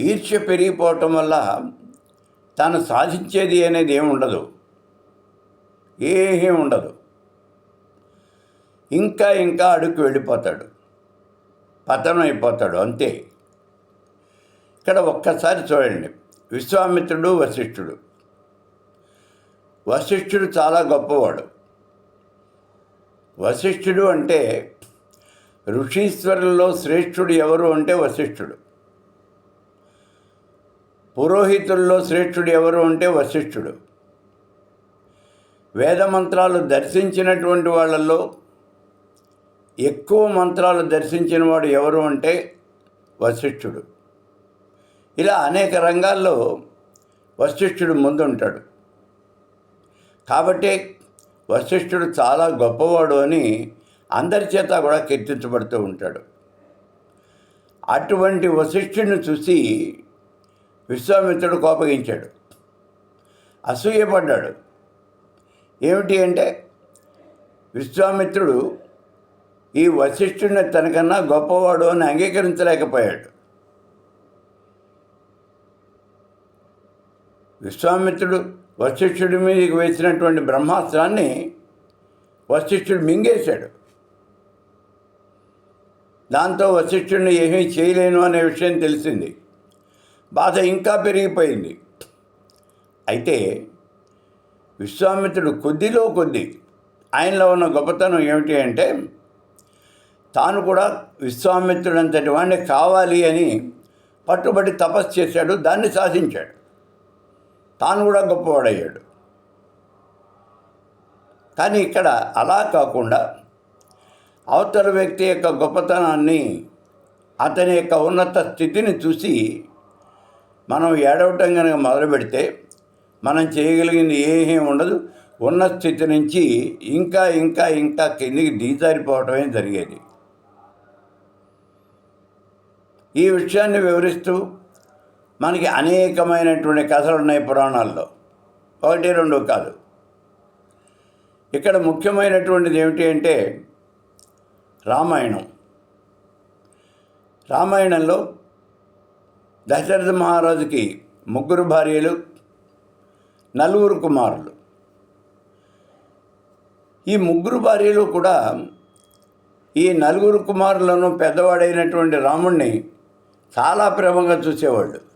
ఈర్ష్య పెరిగిపోవటం వల్ల తాను సాధించేది అనేది ఏమి ఉండదు. ఏమీ ఉండదు. ఇంకా ఇంకా అడుగు వెళ్ళిపోతాడు. పతనం అయిపోతాడు అంతే. ఇక్కడ ఒక్కసారి చూడండి. విశ్వామిత్రుడు వశిష్ఠుడు. వశిష్ఠుడు చాలా గొప్పవాడు. వశిష్ఠుడు అంటే ఋషీశ్వరుల్లో శ్రేష్ఠుడు ఎవరు అంటే వశిష్ఠుడు. పురోహితుల్లో శ్రేష్ఠుడు ఎవరు అంటే వశిష్ఠుడు. వేద మంత్రాలు దర్శించినటువంటి వాళ్ళల్లో ఎక్కువ మంత్రాలు దర్శించిన వాడు ఎవరు అంటే వశిష్ఠుడు. ఇలా అనేక రంగాల్లో వశిష్ఠుడు ముందుంటాడు. కాబట్టి వశిష్ఠుడు చాలా గొప్పవాడు అని అందరి చేత కూడా కీర్తించబడుతూ ఉంటాడు. అటువంటి వశిష్ఠుడిని చూసి విశ్వామిత్రుడు కోపగించాడు. అసూయపడ్డాడు ఏమిటి అంటే విశ్వామిత్రుడు ఈ వశిష్ఠుడిని తనకన్నా గొప్పవాడు అని అంగీకరించలేకపోయాడు. విశ్వామిత్రుడు వశిష్ఠుడి మీదకి వేసినటువంటి బ్రహ్మాస్త్రాన్ని వశిష్ఠుడు మింగేశాడు. దాంతో వశిష్ఠుడిని ఏమీ చేయలేను అనే విషయం తెలిసింది. బాధ ఇంకా పెరిగిపోయింది. అయితే విశ్వామిత్రుడు కొద్దిలో కొద్ది ఆయనలో ఉన్న గొప్పతనం ఏమిటి అంటే తాను కూడా విశ్వామిత్రుడంతటి వాడిని కావాలి అని పట్టుబడి తపస్సు చేశాడు దాన్ని సాధించాడు. తాను కూడా గొప్పవాడయ్యాడు. కానీ ఇక్కడ అలా కాకుండా అవతల వ్యక్తి యొక్క గొప్పతనాన్ని అతని యొక్క ఉన్నత స్థితిని చూసి మనం ఏడవటం కనుక మొదలు పెడితే మనం చేయగలిగింది ఏమీ ఉండదు. ఉన్న స్థితి నుంచి ఇంకా ఇంకా ఇంకా కిందికి దిగజారిపోవటమే జరిగేది. ఈ విషయాన్ని వివరిస్తూ మనకి అనేకమైనటువంటి కథలు ఉన్నాయి పురాణాల్లో. ఒకటి రెండు కాదు. ఇక్కడ ముఖ్యమైనటువంటిది ఏమిటి అంటే రామాయణం. రామాయణంలో దశరథ మహారాజుకి ముగ్గురు భార్యలు నలుగురు కుమారులు. ఈ ముగ్గురు భార్యలు కూడా ఈ నలుగురు కుమారులను పెద్దవాడైనటువంటి రాముణ్ణి చాలా ప్రేమగా చూసేవాళ్ళు.